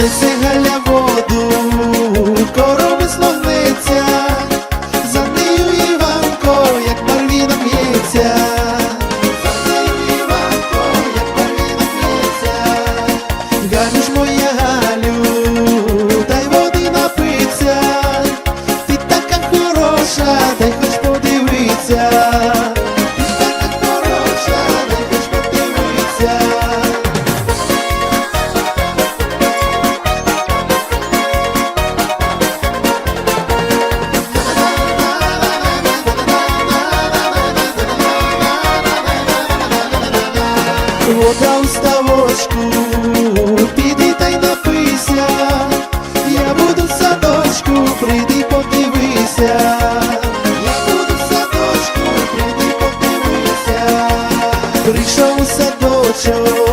Несе Галя воду, корови слогнеться, за нею Іванко, як Марвіна п'ється. За нею Іванко, як Марвіна п'ється. Галю ж моя Галю, дай води напиться, ти така хороша, дай хоч подивиться. Вода у ставочку, піди та й напийся, я буду в садочку, прийди подивися, я буду в садочку, прийди подивися, прийшов садочок,